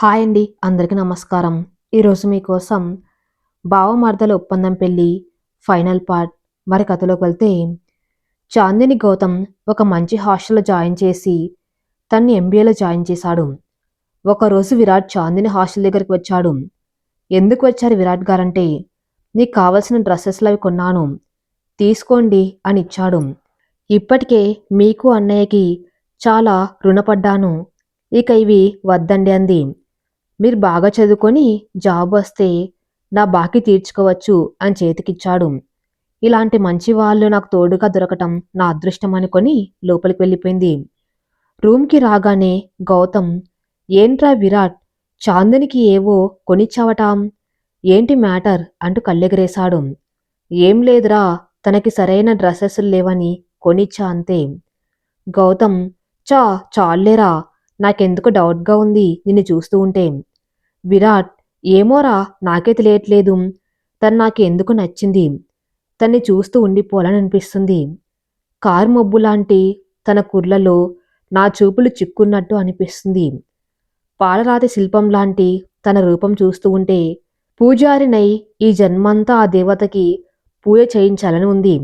Hi అండి అందరికీ నమస్కారం. ఈరోజు మీకోసం భావమర్దల ఒప్పందం పెళ్ళి ఫైనల్ పార్ట్. మరి కథలోకి వెళ్తే చాందిని గౌతమ్ ఒక మంచి హాస్టల్లో జాయిన్ చేసి తన్ని ఎంబీఏలో జాయిన్ చేశాడు. ఒకరోజు విరాట్ చాందిని హాస్టల్ దగ్గరికి వచ్చాడు. ఎందుకు వచ్చారు విరాట్ గారంటే నీకు కావలసిన డ్రెస్సెస్లు అవి కొన్నాను. తీసుకోండి అని ఇచ్చాడు. ఇప్పటికే మీకు అన్నయ్యకి చాలా రుణపడ్డాను. ఇక ఇవి వద్దండి అంది. మీరు బాగా చదువుకొని జాబ్ వస్తే నా బాకీ తీర్చుకోవచ్చు అని చేతికిచ్చాడు. ఇలాంటి మంచి వాళ్ళు నాకు తోడుగా దొరకటం నా అదృష్టం అనుకొని లోపలికి వెళ్ళిపోయింది. రూమ్కి రాగానే గౌతమ్ ఏంట్రా విరాట్ చాందనికి ఏవో కొనిచ్చావటాం. ఏంటి మ్యాటర్? అంటూ కళ్ళెగరేశాడు. ఏం లేదురా తనకి సరైన డ్రెస్సెస్ లేవని కొనిచ్చా అంతే. గౌతమ్ చా చాలేరా నాకెందుకు డౌట్గా ఉంది నిన్ను చూస్తూ ఉంటే. విరాట్ ఏమోరా నాకే తెలియట్లేదు. తను నాకు ఎందుకు నచ్చింది? తన్ని చూస్తూ ఉండిపోవాలని అనిపిస్తుంది కారు మబ్బు లాంటి తన కుర్లలో నా చూపులు చిక్కున్నట్టు అనిపిస్తుంది. పాలరాతి శిల్పం లాంటి తన రూపం చూస్తూ ఉంటే పూజారినై ఈ జన్మంతా ఆ దేవతకి పూజ చేయించాలని ఉంది.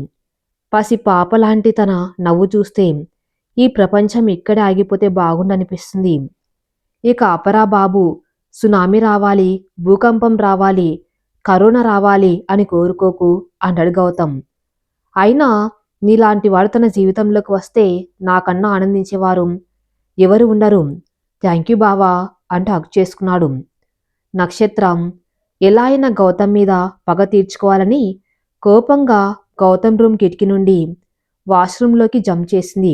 పసి పాప లాంటి తన నవ్వు చూస్తే ఈ ప్రపంచం ఇక్కడే ఆగిపోతే బాగుండనిపిస్తుంది. ఇక అపరా బాబు సునామీ రావాలి భూకంపం రావాలి కరోనా రావాలి అని కోరుకోకు అన్నాడు గౌతమ్. అయినా నీలాంటి వాడు తన జీవితంలోకి వస్తే నాకన్నా ఆనందించేవారు ఎవరు ఉండరు. థ్యాంక్ యూ బావా అంటూ హక్ చేసుకున్నాడు. నక్షత్రం ఎలా అయినా గౌతమ్ మీద పగ తీర్చుకోవాలని కోపంగా గౌతమ్ రూమ్ కిటికీ నుండి వాష్రూంలోకి జంప్ చేసింది.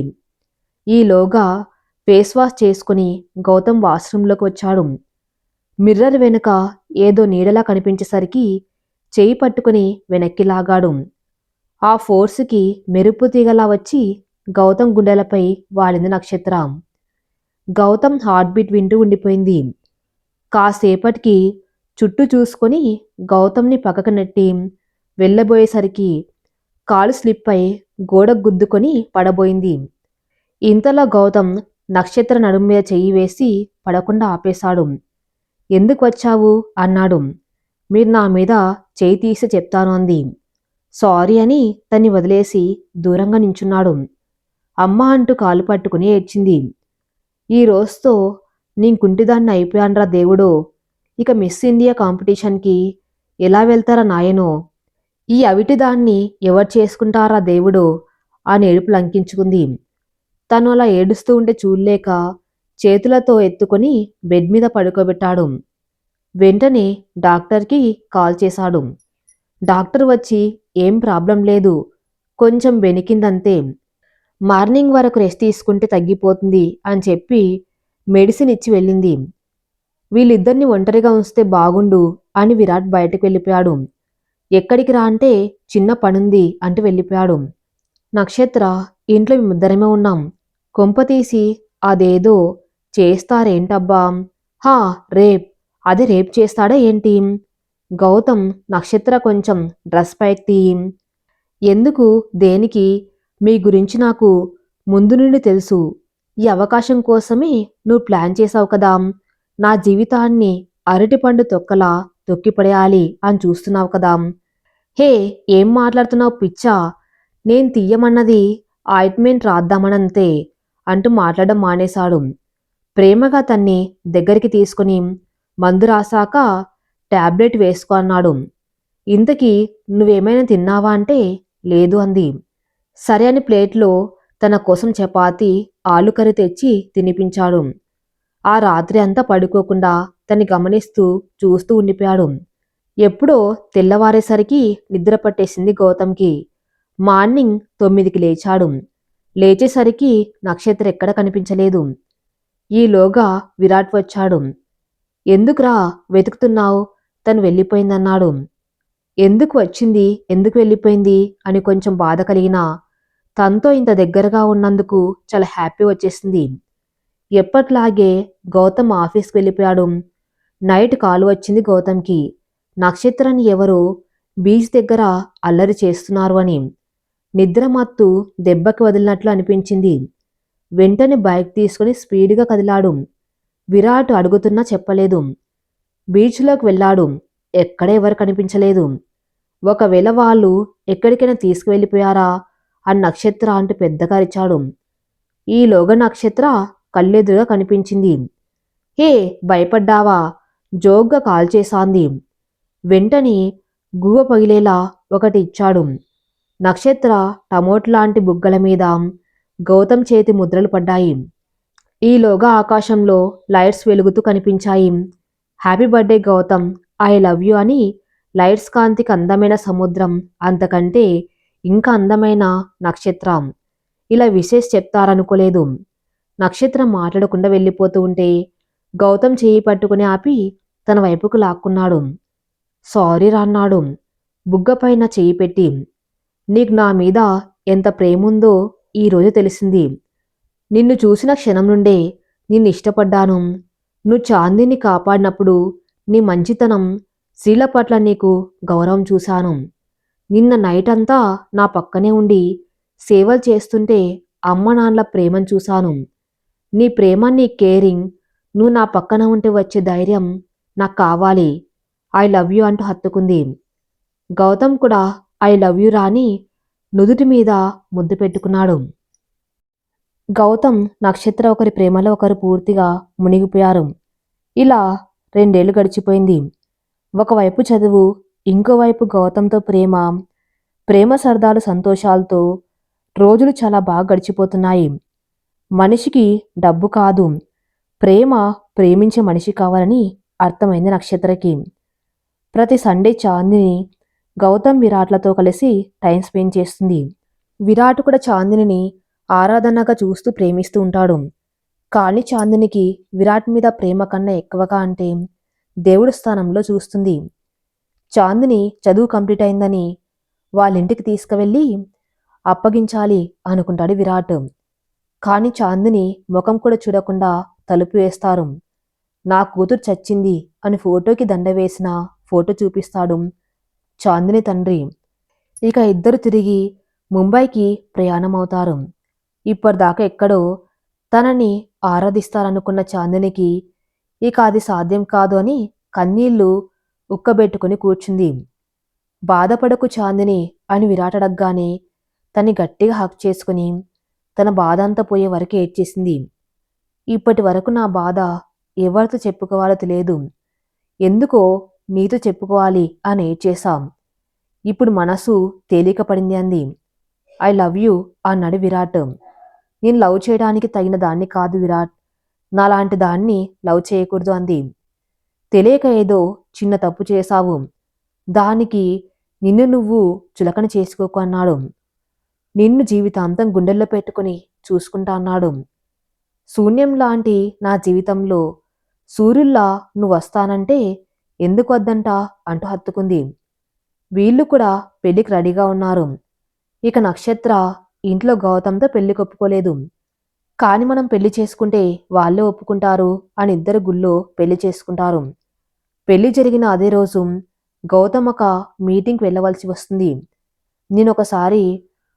ఈలోగా ఫేస్ వాష్ చేసుకుని గౌతమ్ వాష్రూంలోకి వచ్చాడు. మిర్రర్ వెనుక ఏదో నీడలా కనిపించేసరికి చేయి పట్టుకుని వెనక్కి లాగాడు. ఆ ఫోర్స్కి మెరుపు తీగలా వచ్చి గౌతమ్ గుండెలపై వాలింది నక్షత్రం. గౌతమ్ హార్ట్ బీట్ వింటూ ఉండిపోయింది. కాసేపటికి చుట్టూ చూసుకొని గౌతమ్ని పక్కకు నెట్టి వెళ్ళబోయేసరికి కాలు స్లిప్ అయి గోడ గుద్దుకొని పడబోయింది. ఇంతలో గౌతమ్ నక్షత్ర నడుము మీద చెయ్యి వేసి పడకుండా ఆపేశాడు. ఎందుకు వచ్చావు అన్నాడు. మీరు నా మీద చేయి తీసి చెప్తాను అంది. సారీ అని తన్ని వదిలేసి దూరంగా నించున్నాడు. అమ్మ అంటూ కాలు పట్టుకుని ఏడ్చింది. ఈ రోజుతో నేను కుంటిదాన్ని అయిపోయాన్రా దేవుడు. ఇక మిస్ ఇండియా కాంపిటీషన్కి ఎలా వెళ్తారా నాయనో? ఈ అవిటిదాన్ని ఎవరు చేసుకుంటారా దేవుడు? అని ఏడుపు లంకించుకుంది తను అలా ఏడుస్తూ ఉంటే చూడలేక చేతులతో ఎత్తుకొని బెడ్ మీద పడుకోబెట్టాడు. వెంటనే డాక్టర్కి కాల్ చేశాడు. డాక్టర్ వచ్చి ఏం ప్రాబ్లం లేదు. కొంచెం వెనికిందంతే. మార్నింగ్ వరకు రెస్ట్ తీసుకుంటే తగ్గిపోతుంది అని చెప్పి మెడిసిన్ ఇచ్చి వెళ్ళింది. వీళ్ళిద్దరిని ఒంటరిగా ఉంచితే బాగుండు అని విరాట్ బయటకు వెళ్ళిపోయాడు. ఎక్కడికి రా అంటే చిన్న పనుంది అంటూ వెళ్ళిపోయాడు. నక్షత్ర ఇంట్లో మేమిద్దరమే ఉన్నాం. కొంప తీసి అదేదో చేస్తారేంటబ్బా? హా రేప్. అది రేప్ చేస్తాడా ఏంటి? గౌతమ్ నక్షత్ర కొంచెం డ్రెస్ పైకి ఎందుకు? దేనికి? మీ గురించి నాకు ముందు నుండి తెలుసు. ఈ అవకాశం కోసమే నువ్వు ప్లాన్ చేసావు కదా. నా జీవితాన్ని అరటిపండు తొక్కలా తొక్కిపడేయాలి అని చూస్తున్నావు కదా. హే ఏం మాట్లాడుతున్నావు పిచ్చా? నేను తీయమన్నది ఆయింట్మెంట్ రాద్దామనంతే అంటూ మాట్లాడడం మానేశాడు. ప్రేమగా తన్ని దగ్గరికి తీసుకుని మందు రాశాక టాబ్లెట్ వేసుకో అన్నాడు. ఇంతకీ నువ్వేమైనా తిన్నావా అంటే లేదు అంది. సరే అని ప్లేట్లో తన కోసం చపాతి ఆలు కర్రీ తెచ్చి తినిపించాడు. ఆ రాత్రి అంతా పడుకోకుండా తన్ని గమనిస్తూ చూస్తూ ఉండిపోయాడు. ఎప్పుడో తెల్లవారేసరికి నిద్ర పట్టేసింది గౌతమ్కి. మార్నింగ్ తొమ్మిదికి లేచాడు. లేచేసరికి నక్షత్ర ఎక్కడ కనిపించలేదు. ఈలోగా విరాట్ వచ్చాడు. ఎందుకురా వెతుకుతున్నావు? తను వెళ్ళిపోయిందన్నాడు. ఎందుకు వచ్చింది? ఎందుకు వెళ్ళిపోయింది? అని కొంచెం బాధ కలిగినా తనతో ఇంత దగ్గరగా ఉన్నందుకు చాలా హ్యాపీ వచ్చేసింది. ఎప్పట్లాగే గౌతమ్ ఆఫీస్కి వెళ్ళిపోయాడు. నైట్ కాలు వచ్చింది గౌతమ్కి. నక్షత్రాన్ని ఎవరో? బీచ్ దగ్గర అల్లరి చేస్తున్నారు అని. నిద్ర మత్తు దెబ్బకి వదిలినట్లు అనిపించింది. వెంటనే బైక్ తీసుకుని స్పీడ్గా కదిలాడు. విరాట్ అడుగుతున్నా చెప్పలేదు. బీచ్లోకి వెళ్ళాడు. ఎక్కడ ఎవరు కనిపించలేదు. ఒకవేళ వాళ్ళు ఎక్కడికైనా తీసుకువెళ్ళిపోయారా అని నక్షత్ర అంటూ పెద్దగా అరిచాడు. ఈలోగా నక్షత్ర కళ్ళెదురుగా కనిపించింది. హే భయపడ్డావా? జోగ్గా కాల్ చేసాంది వెంటనే గువ్వ పగిలేలా ఒకటి ఇచ్చాడు. నక్షత్ర టమోట్ లాంటి బుగ్గల మీద గౌతమ్ చేతి ముద్రలు పడ్డాయి. ఈలోగా ఆకాశంలో లైట్స్ వెలుగుతూ కనిపించాయి. Happy birthday Gautam I love you అని లైట్స్ కాంతికి అందమైన సముద్రం అంతకంటే ఇంకా అందమైన నక్షత్రం. ఇలా విశేష్ చెప్తారనుకోలేదు. నక్షత్రం మాట్లాడకుండా వెళ్ళిపోతూ ఉంటే గౌతమ్ చేయి పట్టుకుని ఆపి తన వైపుకు లాక్కున్నాడు. సారీ రాన్నాడు బుగ్గపైన చేయి పెట్టి. నీకు నా మీద ఎంత ప్రేముందో ఈరోజు తెలిసింది. నిన్ను చూసిన క్షణం నుండే నిన్ను ఇష్టపడ్డాను. నువ్వు చాందిని కాపాడినప్పుడు నీ మంచితనం స్త్రీల పట్ల నీకు గౌరవం చూశాను. నిన్న నైట్ అంతా నా పక్కనే ఉండి సేవలు చేస్తుంటే అమ్మ నాన్నల ప్రేమను చూశాను. నీ ప్రేమ నీ కేరింగ్ నువ్వు నా పక్కన ఉంటే వచ్చే ధైర్యం నాకు కావాలి. ఐ లవ్ యూ అంటూ హత్తుకుంది. గౌతమ్ కూడా ఐ లవ్ యూ రాని నుదుటి మీద ముద్దు పెట్టుకున్నాడు. గౌతమ్ నక్షత్ర ఒకరి ప్రేమలో ఒకరు పూర్తిగా మునిగిపోయారు. ఇలా రెండేళ్ళు గడిచిపోయింది. ఒకవైపు చదువు ఇంకోవైపు గౌతమ్తో ప్రేమ ప్రేమ సరదాలు సంతోషాలతో రోజులు చాలా బాగా గడిచిపోతున్నాయి. మనిషికి డబ్బు కాదు ప్రేమ ప్రేమించే మనిషి కావాలని అర్థమైంది నక్షత్రకి. ప్రతి సండే చాందిని గౌతమ్ విరాట్లతో కలిసి టైం స్పెండ్ చేస్తుంది. విరాట్ కూడా చాందినిని ఆరాధనగా చూస్తూ ప్రేమిస్తూ ఉంటాడు. కానీ చాందినికి విరాట్ మీద ప్రేమ కన్నా ఎక్కువగా అంటే దేవుడి స్థానంలో చూస్తుంది. చాందిని చదువు కంప్లీట్ అయిందని వాళ్ళింటికి తీసుకువెళ్ళి అప్పగించాలి అనుకుంటాడు విరాట్. కానీ చాందిని ముఖం కూడా చూడకుండా తలుపు వేస్తారు. నా కూతురు చచ్చింది అని ఫోటోకి దండ వేసిన ఫోటో చూపిస్తాడు. చాందిని తండ్రి. ఇక ఇద్దరు తిరిగి ముంబైకి ప్రయాణమవుతారు. ఇప్పటిదాకా ఎక్కడో తనని ఆరాధిస్తారనుకున్న చాందినికి ఇక అది సాధ్యం కాదు అని కన్నీళ్ళు ఉక్కబెట్టుకుని కూర్చుంది. బాధపడకు చాందిని అని విరాటడగ్గానే తన్ని గట్టిగా హక్ చేసుకుని తన బాధ అంతా పోయే వరకు ఏడ్చేసింది. ఇప్పటి వరకు నా బాధ ఎవరితో చెప్పుకోవాలో తెలియదు. ఎందుకో నీతో చెప్పుకోవాలి అని చేశాం. ఇప్పుడు మనసు తేలిక పడింది అంది. ఐ లవ్ యూ అన్నాడు విరాట్. నేను లవ్ చేయడానికి తగిన దాన్ని కాదు విరాట్. నాలాంటి దాన్ని లవ్ చేయకూడదు అంది. తెలియక ఏదో చిన్న తప్పు చేశావు. దానికి నిన్ను నువ్వు చులకన చేసుకోకు అన్నాడు. నిన్ను జీవితాంతం గుండెల్లో పెట్టుకుని చూసుకుంటా అన్నాడు. శూన్యం లాంటి నా జీవితంలో సూర్యుల్లా నువ్వు వస్తానంటే ఎందుకు వద్దంట అంటూ హత్తుకుంది. వీళ్ళు కూడా పెళ్ళికి రెడీగా ఉన్నారు. ఇక నక్షత్ర ఇంట్లో గౌతమ్తో పెళ్ళి ఒప్పుకోలేదు కాని మనం పెళ్ళి చేసుకుంటే వాళ్ళే ఒప్పుకుంటారు అని ఇద్దరు గుళ్ళో పెళ్ళి చేసుకుంటారు. పెళ్ళి జరిగిన అదే రోజు గౌతమ్ ఒక మీటింగ్కి వెళ్ళవలసి వస్తుంది. నేను ఒకసారి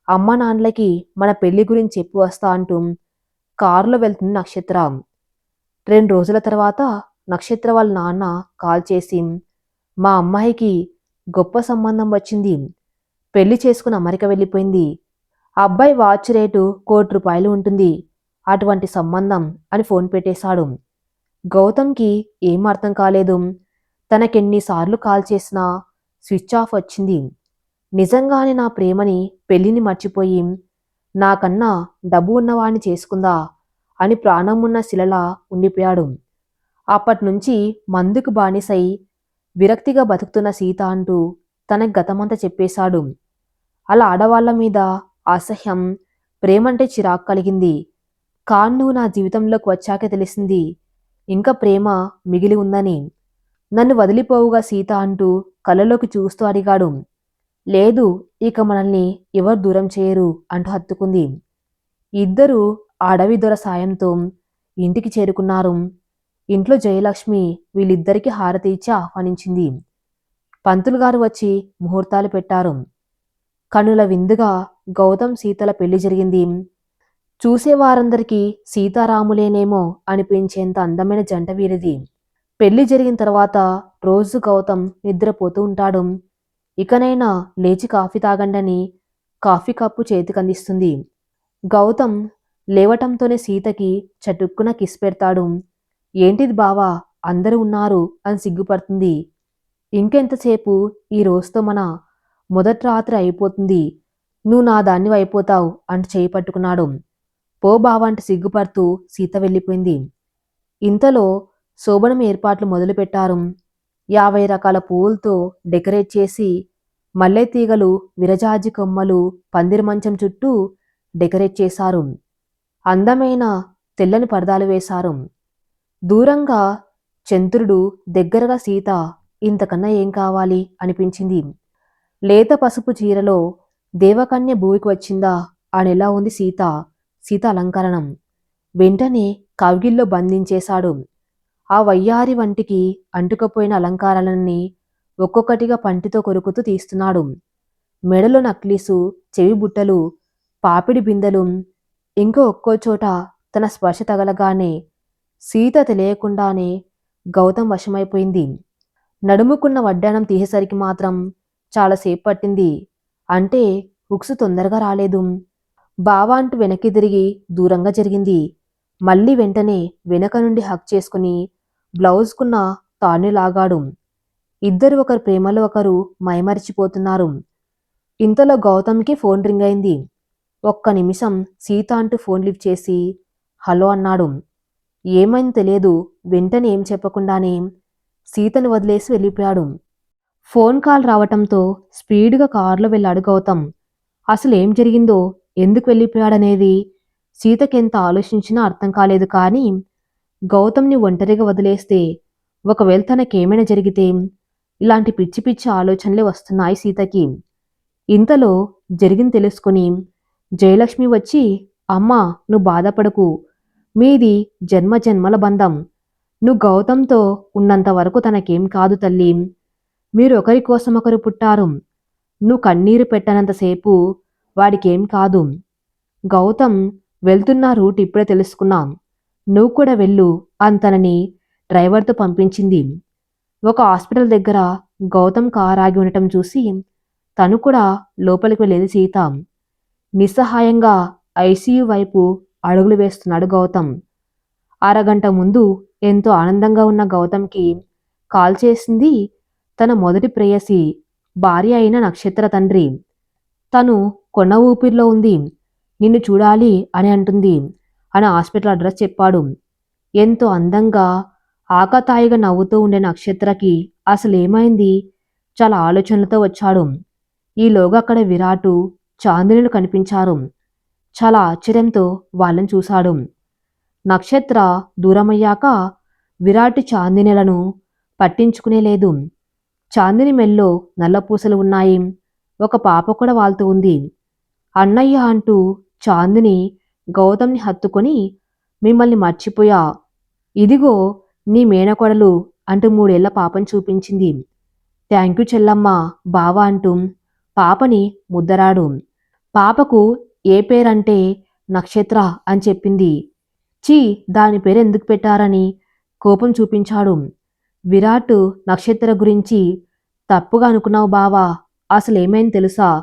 అమ్మ నాన్నలకి మన పెళ్ళి గురించి చెప్పి వస్తా అంటూ కారులో వెళ్తుంది నక్షత్ర. రెండు రోజుల తర్వాత నక్షత్ర వాళ్ళ నాన్న కాల్ చేసి మా అమ్మాయికి గొప్ప సంబంధం వచ్చింది. పెళ్ళి చేసుకుని అమెరికా వెళ్ళిపోయింది. అబ్బాయి వాచ్ రేటు కోటి రూపాయలు ఉంటుంది. అటువంటి సంబంధం అని ఫోన్ పెట్టేశాడు. గౌతమ్కి ఏం అర్థం కాలేదు. తనకెన్నిసార్లు కాల్ చేసినా స్విచ్ ఆఫ్ వచ్చింది. నిజంగానే నా ప్రేమని పెళ్ళిని మర్చిపోయి నాకన్నా డబ్బు ఉన్నవాణ్ణి చేసుకుందా అని ప్రాణం ఉన్న శిలలా ఉండిపోయాడు. అప్పట్నుంచి మందుకు బానిసై విరక్తిగా బతుకుతున్న సీత అంటూ తనకు గతమంతా చెప్పేశాడు. అలా ఆడవాళ్ళ మీద అసహ్యం ప్రేమంటే చిరాకు కలిగింది. కాన్ను నా జీవితంలోకి వచ్చాకే తెలిసింది ఇంకా ప్రేమ మిగిలి ఉందని. నన్ను వదిలిపోవుగా సీత అంటూ కళ్ళలోకి చూస్తూ అడిగాడు. లేదు ఇక మనల్ని ఎవరు దూరం చేయరు అంటూ హత్తుకుంది. ఇద్దరూ అడవి దొర సాయంతో ఇంటికి చేరుకున్నారు. ఇంట్లో జయలక్ష్మి వీళ్ళిద్దరికీ హారతి ఇచ్చి ఆహ్వానించింది. పంతులు గారు వచ్చి ముహూర్తాలు పెట్టారు. కనుల విందుగా గౌతమ్ సీతల పెళ్ళి జరిగింది. చూసేవారందరికీ సీతారాములేనేమో అనిపించేంత అందమైన జంట వీరిది. పెళ్ళి జరిగిన తర్వాత రోజు గౌతమ్ నిద్రపోతూ ఉంటాడు. ఇకనైనా లేచి కాఫీ తాగండని కాఫీ కప్పు చేతికందిస్తుంది గౌతమ్ లేవటంతోనే సీతకి చటుక్కున కిస్ పెడతాడు. ఏంటిది బావా? అందరూ ఉన్నారు అని సిగ్గుపడుతుంది. ఇంకెంతసేపు? ఈ రోజుతో మన మొదటి రాత్రి అయిపోతుంది. నువ్వు నా దాన్ని అయిపోతావు అంటూ చేయి పట్టుకున్నాడు. పో బావా అంటూ సిగ్గుపడుతూ సీత వెళ్ళిపోయింది. ఇంతలో శోభనం ఏర్పాట్లు మొదలుపెట్టారు. యాభై రకాల పువ్వులతో డెకరేట్ చేసి మల్లె తీగలు విరజాజి కొమ్మలు పందిరి మంచం చుట్టూ డెకరేట్ చేశారు. అందమైన తెల్లని పరదాలు వేశారు. దూరంగా చంద్రుడు దగ్గరగా సీత ఇంతకన్నా ఏం కావాలి? అనిపించింది. లేత పసుపు చీరలో దేవకన్య భూమికి వచ్చిందా? అనెలా ఉంది సీత. సీత అలంకరణం. వెంటనే కవిగిల్లో బంధించేశాడు. ఆ వయ్యారి వంటికి అంటుకపోయిన అలంకారాలన్నీ ఒక్కొక్కటిగా పంటితో కొరుకుతూ తీస్తున్నాడు. మెడలో నక్లీసు చెవి బుట్టలు పాపిడి బిందెలు ఇంకో ఒక్కో చోట తన స్పర్శ తగలగానే సీత తెలియకుండానే గౌతమ్ వశమైపోయింది. నడుముకున్న వడ్డానం తీసేసరికి మాత్రం చాలాసేపు పట్టింది. అంటే హుక్స్ తొందరగా రాలేదు. బావా అంటూ వెనక్కి తిరిగి దూరంగా జరిగింది. మళ్ళీ వెంటనే వెనక నుండి హక్ చేసుకుని బ్లౌజ్కున్న తాను లాగాడు. ఇద్దరు ఒకరు ప్రేమలో ఒకరు మైమరిచిపోతున్నారు. ఇంతలో గౌతమ్కి ఫోన్ రింగ్ అయింది. ఒక్క నిమిషం సీత అంటూ ఫోన్ లిఫ్ట్ చేసి హలో అన్నాడు. ఏమైంది తెలియదు. వెంటనే ఏం చెప్పకుండానే సీతను వదిలేసి వెళ్ళిపోయాడు. ఫోన్ కాల్ రావటంతో స్పీడ్గా కారులో వెళ్ళాడు గౌతమ్ అసలు ఏం జరిగిందో? ఎందుకు వెళ్ళిపోయాడనేది? సీతకెంత ఆలోచించినా అర్థం కాలేదు కానీ గౌతమ్ని ఒంటరిగా వదిలేస్తే ఒకవేళ తనకేమైనా జరిగితే ఇలాంటి పిచ్చి పిచ్చి ఆలోచనలే వస్తున్నాయి సీతకి. ఇంతలో జరిగింది తెలుసుకుని జయలక్ష్మి వచ్చి అమ్మా నువ్వు బాధపడకు. మీది జన్మ జన్మల బంధం. నువ్వు గౌతంతో ఉన్నంత వరకు తనకేం కాదు తల్లి. మీరు ఒకరి కోసం ఒకరు పుట్టారు. నువ్వు కన్నీరు పెట్టనంతసేపు వాడికేం కాదు. గౌతమ్ వెళ్తున్న రూట్ ఇప్పుడే తెలుసుకున్నాం. నువ్వు కూడా వెళ్ళు అంతనని డ్రైవర్తో పంపించింది. ఒక హాస్పిటల్ దగ్గర గౌతమ్ కార్ ఆగి ఉండటం చూసి తను కూడా లోపలికి వెళ్ళేది సీత. నిస్సహాయంగా ఐసీయూ వైపు అడుగులు వేస్తున్నాడు గౌతమ్. అరగంట ముందు ఎంతో ఆనందంగా ఉన్న గౌతమ్కి కాల్ చేసింది తన మొదటి ప్రేయసి భార్య అయిన నక్షత్ర తండ్రి. తను కొన్న ఊపిరిలో ఉంది. నిన్ను చూడాలి అని అంటుంది అని హాస్పిటల్ అడ్రస్ చెప్పాడు. ఎంతో అందంగా ఆకతాయిగా నవ్వుతూ ఉండే నక్షత్రకి అసలు ఏమైంది చాలా ఆలోచనలతో వచ్చాడు. ఈలోగా అక్కడ విరాటు చాందినులు కనిపించారు. చాలా ఆశ్చర్యంతో వాళ్ళని చూశాడు. నక్షత్ర దూరమయ్యాక విరాట్ చాందినిలను పట్టించుకునే లేదు. చాందిని మెల్లో నల్లపూసలు ఉన్నాయి. ఒక పాప కూడా వాళ్తూ ఉంది. అన్నయ్య అంటూ చాందిని గౌతమ్ని హత్తుకొని మిమ్మల్ని మర్చిపోయా. ఇదిగో నీ మేనకొడలు అంటూ మూడేళ్ళ పాపని చూపించింది. థ్యాంక్ యూ చెల్లమ్మ బావ అంటూ పాపని ముద్దరాడు. పాపకు ఏ పేరంటే నక్షత్ర అని చెప్పింది. చీ దాని పేరు ఎందుకు పెట్టారని కోపం చూపించాడు. విరాట్ నక్షత్ర గురించి తప్పుగా అనుకున్నావు బావా అసలు ఏమైంది తెలుసా?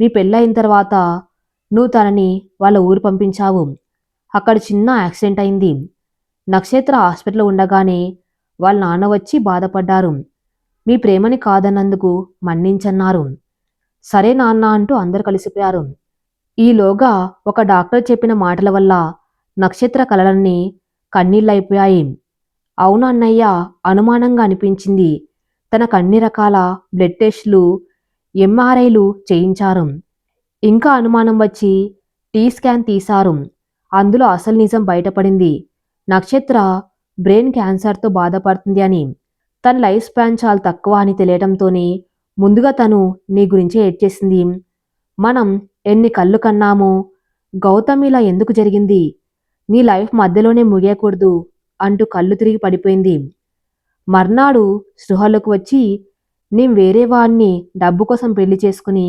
మీ పెళ్ళయిన తర్వాత నువ్వు తనని వాళ్ళ ఊరు పంపించావు. అక్కడ చిన్న యాక్సిడెంట్ అయింది. నక్షత్ర హాస్పిటల్లో ఉండగానే వాళ్ళ నాన్న వచ్చి బాధపడ్డారు. మీ ప్రేమని కాదన్నందుకు మన్నించన్నారు. సరే నాన్న అంటూ అందరు కలిసిపోయారు. ఈలోగా ఒక డాక్టర్ చెప్పిన మాటల వల్ల నక్షత్ర కలలన్నీ కన్నీళ్ళైపోయాయి. అవును అన్నయ్య? అనుమానంగా అనిపించింది. తన కన్ని రకాల బ్లడ్ టెస్టులు ఎంఆర్ఐలు చేయించారు. ఇంకా అనుమానం వచ్చి టీ స్కాన్ తీశారు. అందులో అసలు నిజం బయటపడింది. నక్షత్ర బ్రెయిన్ క్యాన్సర్తో బాధపడుతుంది అని. తన లైఫ్ స్పాన్ చాలా తక్కువ అని తెలియటంతోనే ముందుగా తను నీ గురించి ఏడ్చేసింది మనం ఎన్ని కళ్ళు కన్నాము గౌతమ్ ఇలా ఎందుకు జరిగింది? నీ లైఫ్ మధ్యలోనే ముగియకూడదు అంటూ కళ్ళు తిరిగి పడిపోయింది. మర్నాడు సృహలోకి వచ్చి నేను వేరే వాడిని డబ్బు కోసం పెళ్ళి చేసుకుని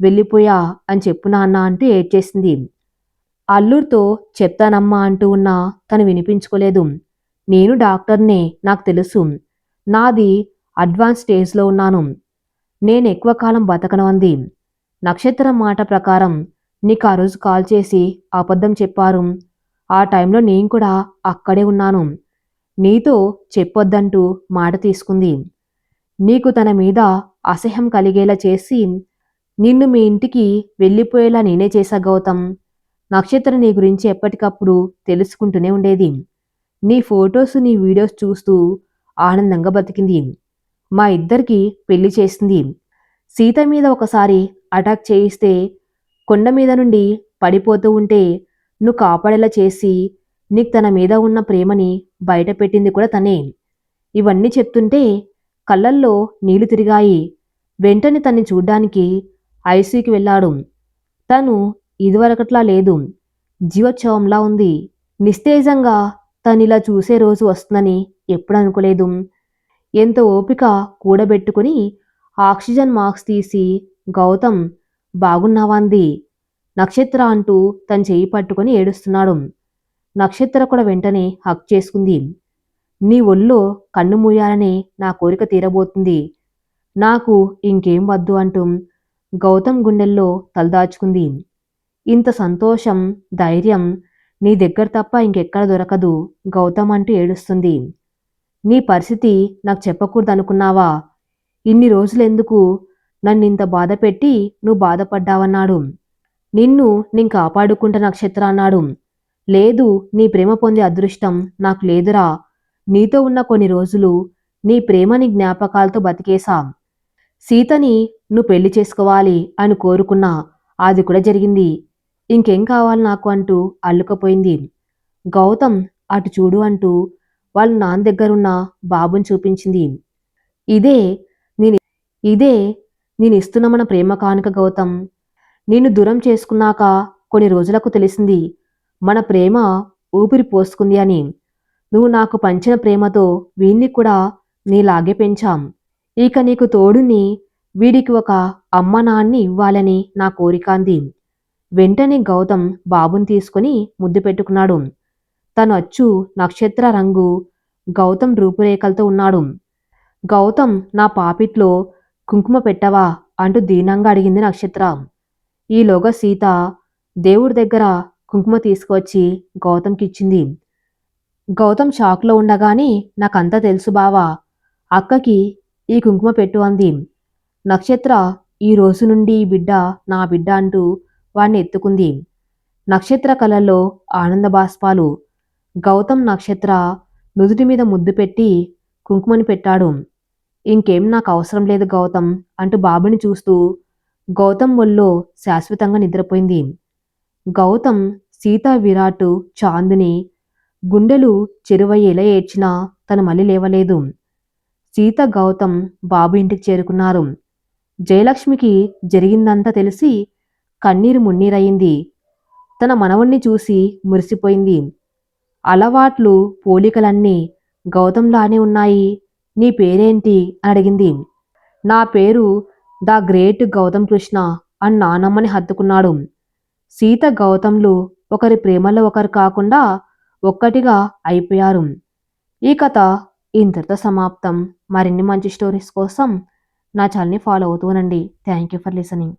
వెళ్ళిపోయా అని చెప్పు నాన్న అంటూ ఏడ్చేసింది అల్లూరితో చెప్తానమ్మా అంటూ ఉన్నా తను వినిపించుకోలేదు. నేను డాక్టర్నే నాకు తెలుసు. నాది అడ్వాన్స్ స్టేజ్లో ఉన్నాను. నేను ఎక్కువ కాలం బతకను అంది. నక్షత్రం మాట ప్రకారం నీకు ఆ రోజు కాల్ చేసి అబద్ధం చెప్పారు. ఆ టైంలో నేను కూడా అక్కడే ఉన్నాను. నీతో చెప్పొద్దంటూ మాట తీసుకుంది. నీకు తన మీద అసహ్యం కలిగేలా చేసి నిన్ను మీ ఇంటికి వెళ్ళిపోయేలా నేనే చేశా గౌతమ్. నక్షత్రం నీ గురించి ఎప్పటికప్పుడు తెలుసుకుంటూనే ఉండేది. నీ ఫొటోస్ నీ వీడియోస్ చూస్తూ ఆనందంగా బతికింది. మా ఇద్దరికి పెళ్ళి చేసింది. సీత మీద ఒకసారి అటాక్ చేయిస్తే కొండ మీద నుండి పడిపోతూ ఉంటే నువ్వు కాపాడేలా చేసి నీకు తన మీద ఉన్న ప్రేమని బయట పెట్టింది కూడా తనే. ఇవన్నీ చెప్తుంటే కళ్ళల్లో నీళ్ళు తిరిగాయి. వెంటనే తన్ని చూడ్డానికి ఐసీకి వెళ్ళాడు. తను ఇదివరకట్లా లేదు. జీవోత్సవంలా ఉంది. నిస్తేజంగా తను ఇలా చూసే రోజు వస్తుందని ఎప్పుడు అనుకోలేదు ఎంత ఓపిక కూడబెట్టుకుని ఆక్సిజన్ మాస్క్ తీసి గౌతమ్ బాగున్నావాంది నక్షత్ర అంటూ తన చెయ్యి పట్టుకొని ఏడుస్తున్నాడు. నక్షత్ర కూడా వెంటనే హక్ చేసుకుంది. నీ ఒళ్ళో కన్ను మూయాలనే నా కోరిక తీరబోతుంది. నాకు ఇంకేం వద్దు అంటూ గౌతమ్ గుండెల్లో తలదాచుకుంది. ఇంత సంతోషం ధైర్యం నీ దగ్గర తప్ప ఇంకెక్కడ దొరకదు గౌతమ్ అంటూ ఏడుస్తుంది. నీ పరిస్థితి నాకు చెప్పకూడదనుకున్నావా? ఇన్ని రోజులెందుకు? నన్ను ఇంత బాధ పెట్టి నువ్వు బాధపడ్డావన్నాడు. నిన్ను నేను కాపాడుకుంట నక్షత్ర అన్నాడు. లేదు నీ ప్రేమ పొందే అదృష్టం నాకు లేదురా. నీతో ఉన్న కొన్ని రోజులు నీ ప్రేమని జ్ఞాపకాలతో బతికేశా. సీతని నువ్వు పెళ్ళి చేసుకోవాలి అని కోరుకున్నా. అది కూడా జరిగింది. ఇంకేం కావాలి నాకు అంటూ అల్లుకపోయింది. గౌతమ్ అటు చూడు అంటూ వాళ్ళ నాన్న దగ్గరున్న బాబుని చూపించింది. ఇదే ఇదే నేను ఇస్తున్న మన ప్రేమ కానుక గౌతమ్. నిన్ను దూరం చేసుకున్నాక కొన్ని రోజులకు తెలిసింది మన ప్రేమ ఊపిరి పోసుకుంది అని. నువ్వు నాకు పంచిన ప్రేమతో వీణ్ణి కూడా నీలాగే పెంచాం. ఇక నీకు తోడుని వీడికి ఒక అమ్మ నాన్ని ఇవ్వాలని నా కోరిక అంది. వెంటనే గౌతమ్ బాబుని తీసుకుని ముద్దు పెట్టుకున్నాడు. తను అచ్చు నక్షత్ర రంగు గౌతమ్ రూపురేఖలతో ఉన్నాడు. గౌతమ్ నా పాపిట్లో కుంకుమ పెట్టవా? అంటూ దీనంగా అడిగింది నక్షత్ర. ఈలోగా సీత దేవుడి దగ్గర కుంకుమ తీసుకువచ్చి గౌతమ్కిచ్చింది గౌతమ్ షాక్లో ఉండగానే నాకంతా తెలుసు బావా అక్కకి ఈ కుంకుమ పెట్టు అంది. నక్షత్ర ఈ రోజు నుండి ఈ బిడ్డ నా బిడ్డ అంటూ వాణ్ణి ఎత్తుకుంది. నక్షత్ర కళల్లో ఆనంద బాష్పాలు. గౌతమ్ నక్షత్ర నుదుటి మీద ముద్దు పెట్టి కుంకుమని పెట్టాడు. ఇంకేం నాకు అవసరం లేదు గౌతమ్ అంటూ బాబుని చూస్తూ గౌతమ్ ఒళ్ళో శాశ్వతంగా నిద్రపోయింది. గౌతమ్ సీత విరాట్ చాందిని గుండెలు చెరువయ్యేలా ఏడ్చినా తను మళ్ళీ లేవలేదు. సీత గౌతమ్ బాబు ఇంటికి చేరుకున్నారు. జయలక్ష్మికి జరిగిందంతా తెలిసి కన్నీరు మున్నీరయింది. తన మనవణ్ణి చూసి మురిసిపోయింది. అలవాట్లు పోలికలన్నీ గౌతంలానే ఉన్నాయి. నీ పేరేంటి? అని అడిగింది నా పేరు ద గ్రేట్ గౌతమ్ కృష్ణ అని నానమ్మని హత్తుకున్నాడు. సీత గౌతమ్లు ఒకరి ప్రేమలో ఒకరు కాకుండా ఒక్కటిగా అయిపోయారు. ఈ కథ ఇంతటితో సమాప్తం. మరిన్ని మంచి స్టోరీస్ కోసం నా ఛానల్ని ఫాలో అవుతూనండి థ్యాంక్ యూ ఫర్ లిసనింగ్.